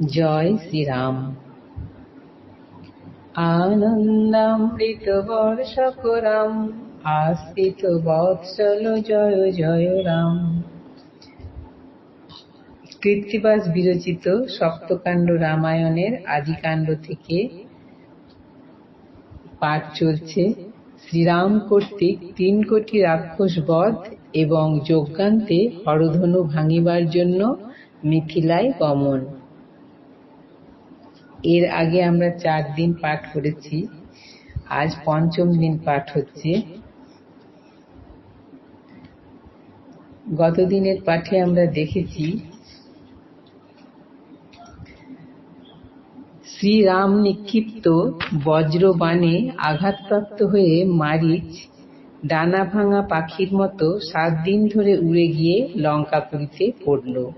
জয় শ্রীরাম। আনন্দামৃত বর্ষকরাম আশ্রিত বৎসল জয় জয় রাম। কৃত্তিবাস বিরচিত সপ্তকাণ্ড রামায়ণের আদিকাণ্ড থেকে পাঠ চলছে শ্রীরাম কর্তৃক তিন কোটি রাক্ষস বধ এবং যজ্ঞান্তে হরধনু ভাঙিবার জন্য মিথিলায় গমন। এর আগে আমরা চার দিন পাঠ করেছি। আজ পঞ্চম দিন পাঠ হচ্ছে। গত দিনের পাঠে আমরা দেখেছি, শ্রীরাম নিক্ষিপ্ত বজ্রবাণে আঘাতপ্রাপ্ত হয়ে মারিচ ডানা ভাঙা পাখির মতো সাত দিন ধরে উড়ে গিয়ে লঙ্কা লঙ্কাপুরীতে পড়ল।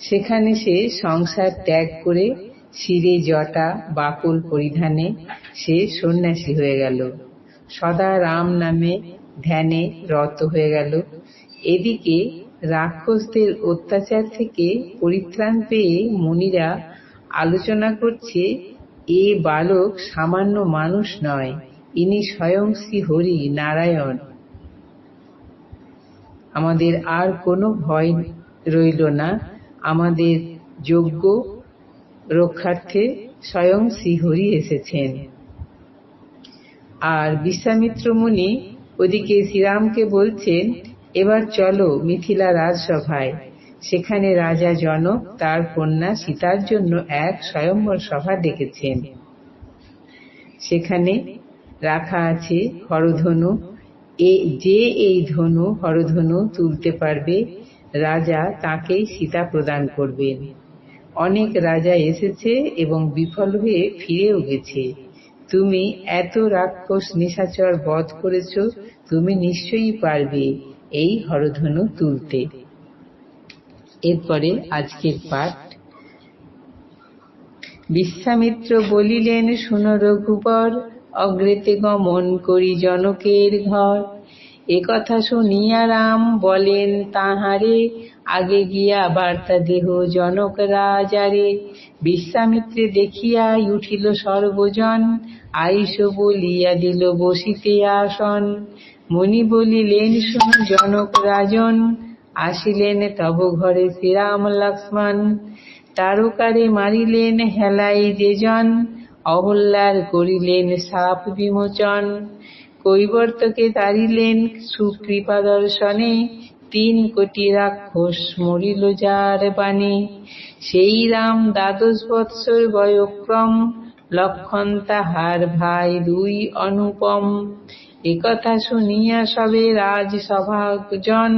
সেখানে সে সংসার ত্যাগ করে শিরে জটা বাকুল পরিধানে সে সন্ন্যাসী হয়ে গেল। সদা রাম নামে ধ্যানে রত হয়ে গেল। এদিকে রাক্ষসদের অত্যাচার থেকে পরিত্রাণ পেয়ে মুনিরা আলোচনা করছে, এ বালক সামান্য মানুষ নয়, ইনি স্বয়ং শ্রী হরি নারায়ণ। আমাদের আর কোনো ভয় রইল না, আমাদের যোগ্য রক্ষার্থে স্বয়ং শ্রীহরি এসেছেন। আর বিশ্বামিত্র মুনি ওদিকে শ্রীরামকে বলছেন, এবার চলো মিথিলা রাজসভায়। সেখানে রাজা জনক তার কন্যা সীতার জন্য এক স্বয়ম্বর সভা ডেকেছেন। সেখানে রাখা আছে হরধনু। যে এই ধনু হরধনু তুলতে পারবে, রাজা তাকেই সীতা প্রদান করবেন। অনেক রাজা এসেছে এবং বিফল হয়ে ফিরেও গেছে। তুমি এত রাক্ষস, নিশাচর বধ করেছ, তুমি নিশ্চয়ই পারবে এই হরধনু তুলতে। এরপরে আজকের পাঠ। বিশ্বামিত্র বলিলেন, শুন রঘুবর, অগ্রেতে গমন করি জনকের ঘর। এ কথা শুনিয়া রাম বলেন, তাহারে আগে গিয়া বার্তা দেহ জনক রাজারে। বিশ্বামিত্রে দেখিয়া উঠিল সর্বজন, আইস বলিয়া দিল, বসিতে আসন। মণি বলিলেন, শুন জনক রাজন, আসিলেন তব ঘরে শ্রীরাম লক্ষ্মণ। তারকারে মারিলেন, হেলাই যেজন অহল্লার করিলেন সাপ বিমোচন। কৈবর্তকে তারিলেন সুকৃপা দর্শনে তিন কোটি রাক্ষস মরিল যার বাণী। সেই রাম দ্বাদশ বৎসর বয়ক্রম, লক্ষণ তাহার ভাই দুই অনুপম। একথা শুনিয়া সবে রাজসভাজন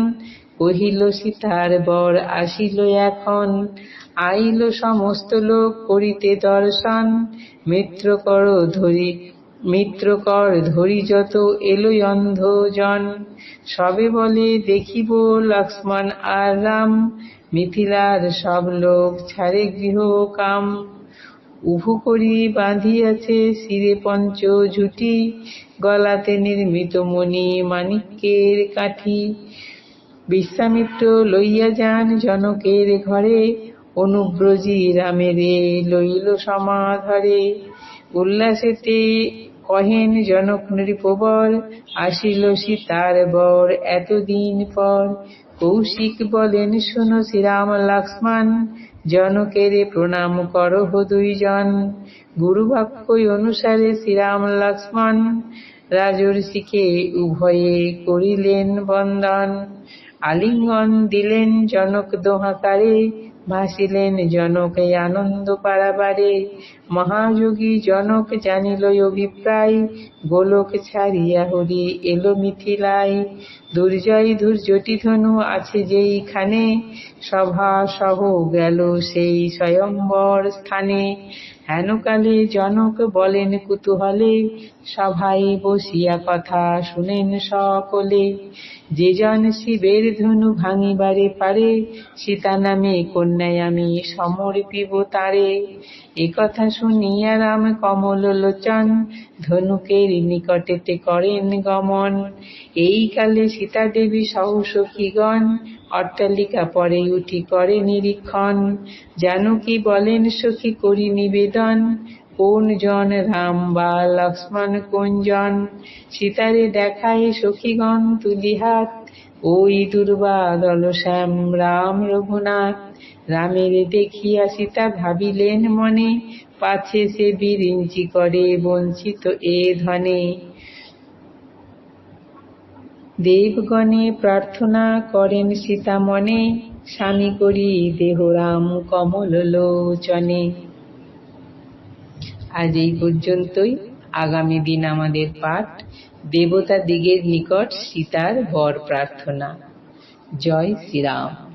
কহিল, সীতার বর আসিল এখন। আইল সমস্ত লোক করিতে দর্শন। মিত্রকর ধরি মিত্রকর ধরি যত এলো অন্ধজন। সবে বলে দেখিব লক্ষ্মণ আর রাম, মিথিলার সব লোক ছাড়ে গৃহ কাম। উভু করি বাঁধিয়াছে শিরে পঞ্চ ঝুটি, গলাতে নির্মিত মণি মানিক্যের কাঠি। বিশ্বামিত্র লইয়া যান জনকের ঘরে, অনুব্রজী রামেরে লইল সমাধরে। উল্লাসেতে কহেন জনক নৃপবর আসিল সীতার বর এতদিন পর। কৌশিক বলেন, শুনো শ্রীরাম লক্ষ্মণ, জনকের প্রণাম করহ দুইজন। গুরু বাক্য অনুসারে শ্রীরাম লক্ষ্মণ রাজর্ষিকে উভয়ে করিলেন বন্দন। আলিঙ্গন দিলেন জনক দোহাকারে, ভাসিলেন জনকে আনন্দ পারাবারে। মহাযোগী জনক জানিল, অভিপ্রায়, গোলক ছাড়িয়া হরি এলো মিথিলায়। দুর্জয় দুর্যটি ধনু আছে যেইখানে। সভা সহ গেল সেই স্বয়ম্বর স্থানে। হেনকালে জনক বলেন, কুতূহলে সভায় বসিয়া কথা শুনেন সকলে। যে জন শিবের ধনু ভাঙিবারে পারে, সীতা নামে কন্যা করুণায় আমি সমর্পিব তারে। একথা শুনিয়া রাম কমল লোচন ধনুকের নিকটেতে করেন গমন। এই কালে সীতা দেবী সহ সখীগণ অট্টালিকা পরে উঠি করে নিরীক্ষণ। জানকী বলেন, সখী, করি নিবেদন। কোন জন রাম বা লক্ষ্মণ, কোন জন? সীতারে দেখায় সখীগণ তুলি হাত। ওই দুর্বাদল শ্যাম রাম রঘুনাথ। রামের দেখিয়া সীতা ভাবিলেন মনে, পাছে সে বিরিঞ্চি করে বঞ্চিত এ ধনে। দেবগণে প্রার্থনা করেন সীতা মনে স্বামী করি দেহরাম কমল লোচনে। আজ এই পর্যন্তই। আগামী দিন আমাদের পাঠ দেবতা দিগের নিকট সীতার বর প্রার্থনা। জয় শ্রীরাম।